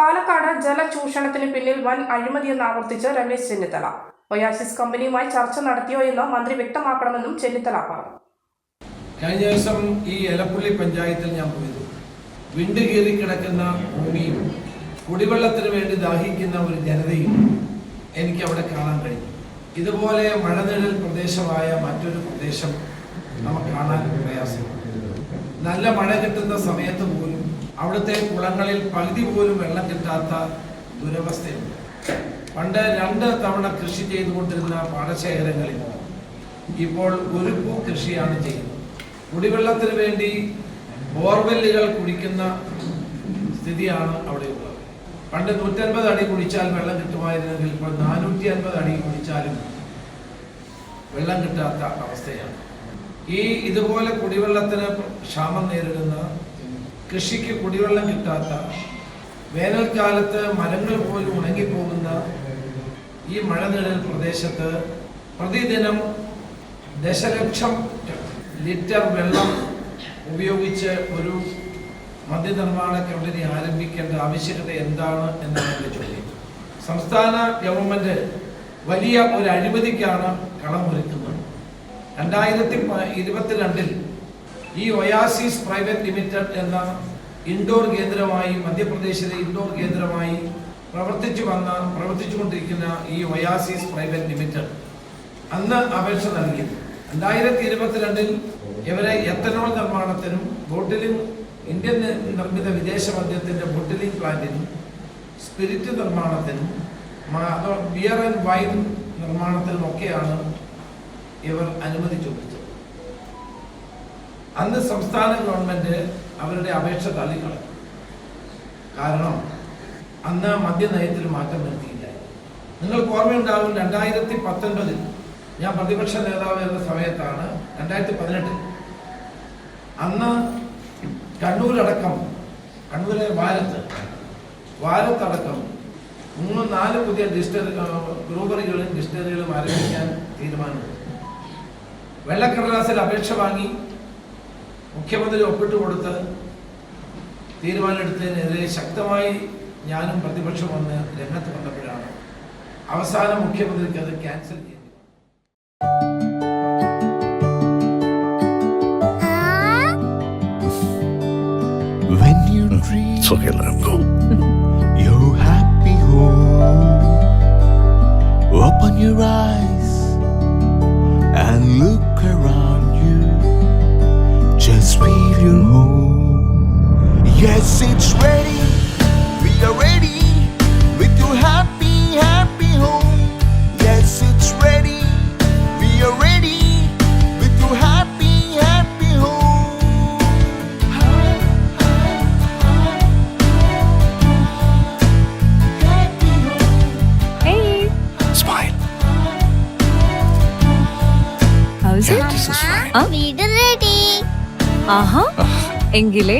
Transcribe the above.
പാലക്കാട് ജലചൂഷണത്തിന് പിന്നിൽ വൻ അഴിമതിയെന്ന് ആവർത്തിച്ച് രമേശ് ചെന്നിത്തല. ഒയാസിസ് കമ്പനിയുമായി ചർച്ച നടത്തിയോ എന്ന് മന്ത്രി വ്യക്തമാക്കണമെന്നും ചെന്നിത്തല പറഞ്ഞു. കഴിഞ്ഞ ദിവസം ഈ എലപ്പുള്ളി പഞ്ചായത്തിൽ ഞാൻ പോയത് വിണ്ട് കീറി കിടക്കുന്ന ഭൂമിയും കുടിവെള്ളത്തിന് വേണ്ടി ദാഹിക്കുന്ന ഒരു ജനതയും എനിക്ക് അവിടെ കാണാൻ കഴിഞ്ഞു. ഇതുപോലെ മഴനിഴൽ പ്രദേശമായ മറ്റൊരു പ്രദേശം നമുക്ക് കാണാൻ പ്രയാസം നല്ല മഴ കിട്ടുന്ന സമയത്ത് പോലും അവിടുത്തെ കുളങ്ങളിൽ പകുതി പോലും വെള്ളം കിട്ടാത്ത ദുരവസ്ഥയുണ്ട്. പണ്ട് രണ്ട് തവണ കൃഷി ചെയ്തുകൊണ്ടിരുന്ന പാടശേഖരങ്ങളിൽ ഇപ്പോൾ ഒരു പൂ കൃഷിയാണ് ചെയ്യുന്നത്. കുടിവെള്ളത്തിന് വേണ്ടി ബോർവെല്ലുകൾ കുടിക്കുന്ന സ്ഥിതിയാണ് അവിടെയുള്ളത് പണ്ട് നൂറ്റൻപത് അടി കുടിച്ചാൽ വെള്ളം കിട്ടുമായിരുന്നെങ്കിൽ ഇപ്പോൾ നാനൂറ്റി അൻപത് അടി കുടിച്ചാലും വെള്ളം കിട്ടാത്ത അവസ്ഥയാണ്. ഈ ഇതുപോലെ കുടിവെള്ളത്തിന് ക്ഷാമം നേരിടുന്ന കൃഷിക്ക് കുടിവെള്ളം കിട്ടാത്ത വേനൽക്കാലത്ത് മരങ്ങൾ പോലും ഉണങ്ങിപ്പോകുന്ന ഈ മഴനിഴൽ പ്രദേശത്ത് പ്രതിദിനം ദശലക്ഷം ലിറ്റർ വെള്ളം ഉപയോഗിച്ച് ഒരു മദ്യനിർമ്മാണ കമ്പനി ആരംഭിക്കേണ്ട ആവശ്യകത എന്താണ് എന്നാണ് എന്റെ ചോദ്യം സംസ്ഥാന ഗവൺമെന്റ് വലിയ ഒരു അഴിമതിക്കാണ് കളമൊരുക്കുന്നത് രണ്ടായിരത്തി ഇരുപത്തിരണ്ടിൽ ഈ ഒയാസിസ് പ്രൈവറ്റ് ലിമിറ്റഡ് എന്ന ഇൻഡോർ കേന്ദ്രമായി മധ്യപ്രദേശിലെ ഇൻഡോർ കേന്ദ്രമായി പ്രവർത്തിച്ചു വന്ന പ്രവർത്തിച്ചുകൊണ്ടിരിക്കുന്ന ഈ ഒയാസിസ് പ്രൈവറ്റ് ലിമിറ്റഡ് അന്ന് അപേക്ഷ നൽകി രണ്ടായിരത്തി ഇരുപത്തിരണ്ടിൽ ഇവരെ എത്തനോൾ നിർമ്മാണത്തിനും ബോട്ടിലിംഗ് ഇന്ത്യൻ നിർമ്മിത വിദേശ മദ്യത്തിന്റെ ബോട്ടിലിംഗ് പ്ലാന്റിനും സ്പിരിറ്റ് നിർമ്മാണത്തിനും ബിയർ ആൻഡ് വൈൻ നിർമ്മാണത്തിനും ഒക്കെയാണ് ഇവർ അനുമതി ചോദിച്ചത്. അന്ന് സംസ്ഥാന ഗവൺമെന്റ് അവരുടെ അപേക്ഷ തള്ളിക്കളഞ്ഞു. കാരണം അന്ന് മദ്യനയത്തിൽ മാറ്റം വരുത്തിയില്ല. നിങ്ങൾക്ക് ഓർമ്മയുണ്ടാവും രണ്ടായിരത്തി പത്തൊൻപതിൽ ഞാൻ പ്രതിപക്ഷ നേതാവ് എന്ന സമയത്താണ് രണ്ടായിരത്തി പതിനെട്ടിൽ അന്ന് കണ്ണൂരടക്കം കണ്ണൂരെ വാരത്ത് വാരത്തടക്കം മൂന്ന് നാല് പുതിയ ഡിസ്റ്ററി ബ്രൂവറികളും ഡിസ്റ്ററികളും ആരംഭിക്കാൻ തീരുമാനമെടുത്തു. വെള്ളക്കടലാസിൽ അപേക്ഷ വാങ്ങി മുഖ്യമന്ത്രി ഒപ്പിട്ട് കൊടുത്ത് തീരുമാനമെടുത്തതിനെതിരെ ശക്തമായി ഞാനും പ്രതിപക്ഷം വന്ന് രംഗത്ത് വന്നപ്പോഴാണ് അവസാനം മുഖ്യമന്ത്രിക്ക് അത് ക്യാൻസൽ ചെയ്തു When you dream Yes, it's ready. We are ready with your happy, happy home. Yes, it's ready. We are ready with your happy, happy home. Hey, Smile. how's it? Yeah, this is fine. ആ? വീട് ready ആഹാ എങ്കിലേ